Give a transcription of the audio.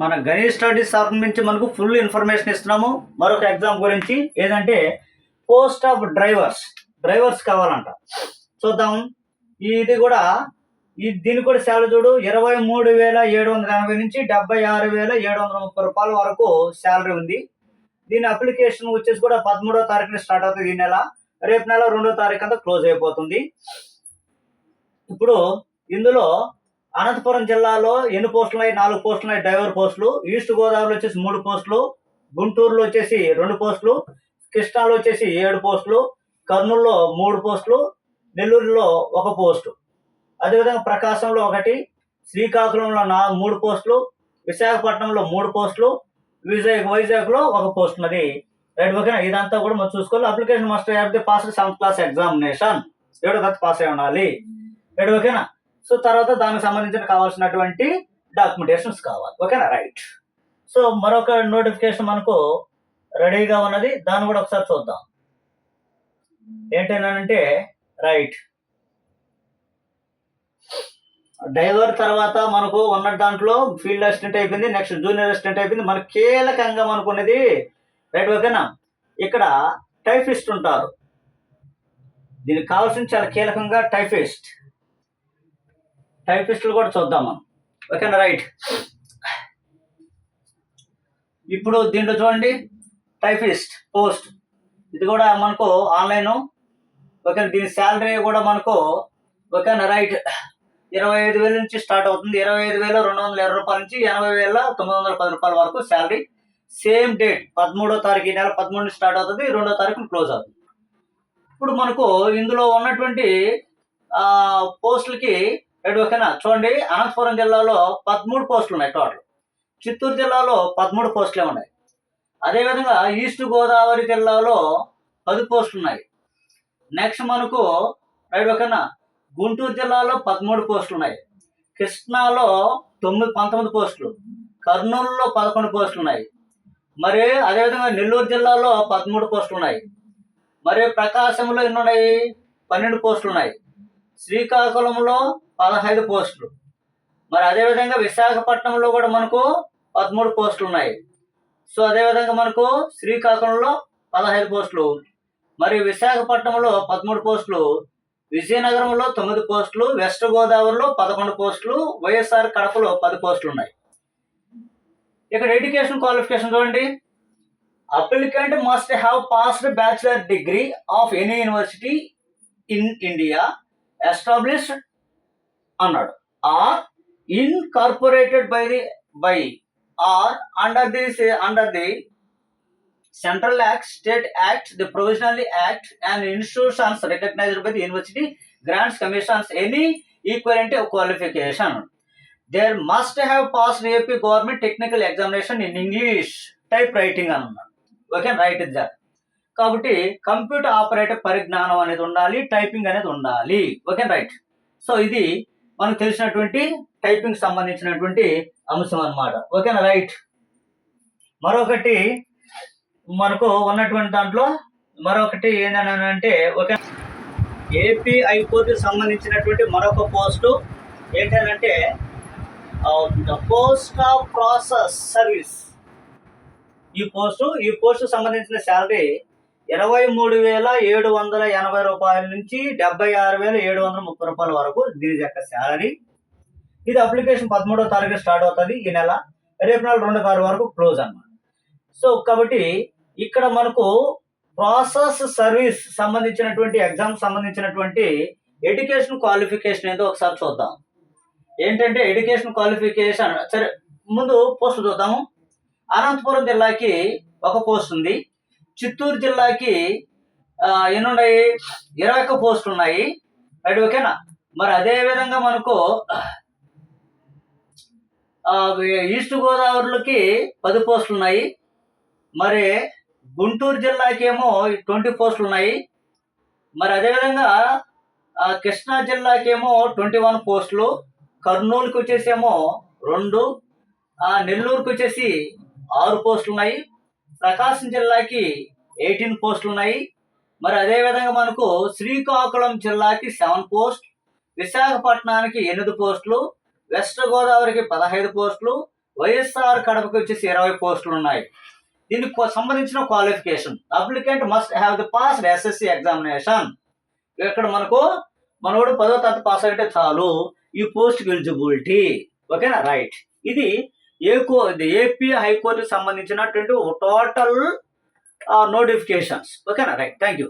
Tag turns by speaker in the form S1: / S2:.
S1: మన గణేష్ స్టడీస్ తరఫు నుంచి మనకు ఫుల్ ఇన్ఫర్మేషన్ ఇస్తున్నాము. మరొక ఎగ్జామ్ గురించి ఏదంటే పోస్ట్ ఆఫ్ డ్రైవర్స్ డ్రైవర్స్ కావాలంట. చూద్దాం. ఇది కూడా ఈ దీనికి కూడా శాలరీ చూడు ఇరవై మూడు వేల ఏడు వందల ఎనభై నుంచి డెబ్బై ఆరు వేల ఏడు వందల ముప్పై రూపాయల వరకు శాలరీ ఉంది. దీని అప్లికేషన్ వచ్చేసి కూడా పదమూడో తారీఖున స్టార్ట్ అవుతుంది ఈ నెల. రేపు నెల రెండో తారీఖు అంతా క్లోజ్ అయిపోతుంది. ఇప్పుడు ఇందులో అనంతపురం జిల్లాలో ఎన్ని పోస్టులు ఉన్నాయి నాలుగు పోస్టులు ఉన్నాయి డ్రైవర్ పోస్టులు. ఈస్ట్ గోదావరిలో వచ్చేసి మూడు పోస్టులు. గుంటూరులో వచ్చేసి రెండు పోస్టులు. కృష్ణాలో వచ్చేసి ఏడు పోస్టులు. కర్నూలులో మూడు పోస్టులు. నెల్లూరులో ఒక పోస్టు. అదేవిధంగా ప్రకాశంలో ఒకటి. శ్రీకాకుళంలో నా మూడు పోస్టులు. విశాఖపట్నంలో మూడు పోస్టులు. విజయ్ వైజాగ్లో ఒక పోస్ట్ ఉన్నది. రైట్ ఓకేనా? ఇదంతా కూడా మనం చూసుకోవాలి. Application must have the pass seventh class examination. ఏడో తరగతి పాస్ అయి ఉండాలి. రైట్ ఓకేనా? సో తర్వాత దానికి సంబంధించిన కావాల్సినటువంటి డాక్యుమెంటేషన్స్ కావాలి. ఓకేనా? రైట్. సో మరొక నోటిఫికేషన్ మనకు రెడీగా ఉన్నది. దాన్ని కూడా ఒకసారి చూద్దాం. ఏంటంటే రైట్. డైవర్ తర్వాత మనకు ఉన్న దాంట్లో ఫీల్డ్ అసిస్టెంట్ అయిపోయింది నెక్స్ట్ జూనియర్ అసిస్టెంట్ అయిపోయింది. మనకు కీలకంగా మనకున్నది రైట్ ఓకేనా? ఇక్కడ టైఫిస్ట్ ఉంటారు. దీనికి కావాల్సిన చాలా కీలకంగా టైఫిస్ట్ టైపిస్టులు కూడా చూద్దాం మనం. ఓకేనా? రైట్. ఇప్పుడు దీంట్లో చూడండి. Typist post. ఇది కూడా మనకు ఆన్లైన్. ఓకే దీని శాలరీ కూడా మనకు ఓకేనా? రైట్. ఇరవై ఐదు వేల నుంచి స్టార్ట్ అవుతుంది. ఇరవై ఐదు వేల రెండు వందల ఇరవై రూపాయల నుంచి ఎనభై వేల తొమ్మిది వందల పది రూపాయల వరకు శాలరీ. సేమ్ డేట్ పదమూడో తారీఖు ఈ నెల పదమూడు నుంచి స్టార్ట్ అవుతుంది. రెండో తారీఖు క్లోజ్ అవుతుంది. ఇప్పుడు మనకు ఇందులో ఉన్నటువంటి పోస్టులకి రైట్ ఓకేనా చూడండి అనంతపురం జిల్లాలో పదమూడు పోస్టులు ఉన్నాయి టోటల్. చిత్తూరు జిల్లాలో పదమూడు పోస్టులే ఉన్నాయి. అదేవిధంగా ఈస్ట్ గోదావరి జిల్లాలో పది పోస్టులు ఉన్నాయి. నెక్స్ట్ మనకు రైట్ ఓకేనా గుంటూరు జిల్లాలో పదమూడు పోస్టులు ఉన్నాయి. కృష్ణాలో తొమ్మిది పంతొమ్మిది పోస్టులు. కర్నూలులో పదకొండు పోస్టులు ఉన్నాయి. మరి అదేవిధంగా నెల్లూరు జిల్లాలో పదమూడు పోస్టులు ఉన్నాయి. మరి ప్రకాశంలో ఎన్ని ఉన్నాయి? పన్నెండు పోస్టులు ఉన్నాయి. శ్రీకాకుళంలో పదహైదు పోస్టులు. మరి అదేవిధంగా విశాఖపట్నంలో కూడా మనకు పదమూడు పోస్టులు ఉన్నాయి సో అదేవిధంగా మనకు శ్రీకాకుళంలో పదహైదు పోస్టులు. మరి విశాఖపట్నంలో పదమూడు పోస్టులు విజయనగరంలో తొమ్మిది పోస్టులు వెస్ట్ గోదావరిలో పదకొండు పోస్టులు వైఎస్ఆర్ కడపలో పది పోస్టులు ఉన్నాయి ఇక్కడ ఎడ్యుకేషన్ క్వాలిఫికేషన్ చూడండి. Applicant must have passed bachelor degree of any university in India. Established అన్నాడు. Or incorporated by the by or under the under the central act state act the provisional act and institutions recognised by the university grants commissions any equivalent qualification there must have pass AP government technical examination in English type writing అని ఉన్నాడు okay right it that కాబట్టి computer operator పరిజ్ఞానం అనేది ఉండాలి typing అనేది ఉండాలి. Okay right. So ఇది మనకు తెలిసినటువంటి టైపింగ్ సంబంధించినటువంటి అంశం అన్నమాట. ఓకేనా రైట్. మరొకటి మనకు ఉన్నటువంటి దాంట్లో మరొకటి ఏంటంటే ఓకే. ఏపీ హైకోర్టు సంబంధించినటువంటి మరొక పోస్టు ఏంటంటే the post of process service. ఈ పోస్టు ఈ పోస్టు సంబంధించిన శాలరీ ఇరవై మూడు వేల ఏడు వందల ఎనభై రూపాయల నుంచి డెబ్బై ఆరు వేల ఏడు వందల ముప్పై రూపాయల వరకు దీని యొక్క శాలరీ. ఇది అప్లికేషన్ పదమూడో తారీఖు స్టార్ట్ అవుతుంది ఈ నెల. రేపు నెల రెండో తారీఖు వరకు క్లోజ్ అన్నమాట. సో కాబట్టి ఇక్కడ మనకు ప్రాసెస్ సర్వీస్ సంబంధించినటువంటి ఎగ్జామ్ సంబంధించినటువంటి ఎడ్యుకేషన్ క్వాలిఫికేషన్ ఏదో ఒకసారి చూద్దాం. ఏంటంటే ఎడ్యుకేషన్ క్వాలిఫికేషన్ సరే ముందు పోస్ట్ చూద్దాము. అనంతపురం జిల్లాకి ఒక పోస్ట్ ఉంది. చిత్తూరు జిల్లాకి ఎన్నున్నాయి ఎన్ని ఇరవై ఒక్క పోస్టులు ఉన్నాయి రైట్ ఓకేనా? మరి అదే విధంగా మనకు ఈస్ట్ గోదావరిలోకి పది పోస్టులు ఉన్నాయి మరి గుంటూరు జిల్లాకి ఏమో ట్వంటీ పోస్టులు ఉన్నాయి మరి అదేవిధంగా కృష్ణా జిల్లాకేమో ట్వంటీ వన్ పోస్టులు. కర్నూలుకి వచ్చేసేమో రెండు. ఆ, నెల్లూరుకి వచ్చేసి ఆరు పోస్టులు ఉన్నాయి ప్రకాశం జిల్లాకి ఎయిటీన్ పోస్టులు ఉన్నాయి. మరి అదేవిధంగా మనకు శ్రీకాకుళం జిల్లాకి సెవెన్ పోస్ట్ విశాఖపట్నానికి ఎనిమిది పోస్టులు వెస్ట్ గోదావరికి పదహైదు పోస్టులు వైఎస్ఆర్ కడపకి వచ్చేసి ఇరవై పోస్టులు ఉన్నాయి. దీనికి సంబంధించిన qualification. Applicant must have the pass SSC examination. ఇక్కడ మనకు మనోడు పదో తరగతి పాస్ అయితే చాలు. ఈ పోస్ట్ ఎలిజిబిలిటీ. ఓకేనా? రైట్. ఇది ఏ కో ఏపీ హైకోర్టుకు సంబంధించినటువంటి టోటల్ నోటిఫికేషన్స్ ఓకేనా రైట్ థ్యాంక్ యూ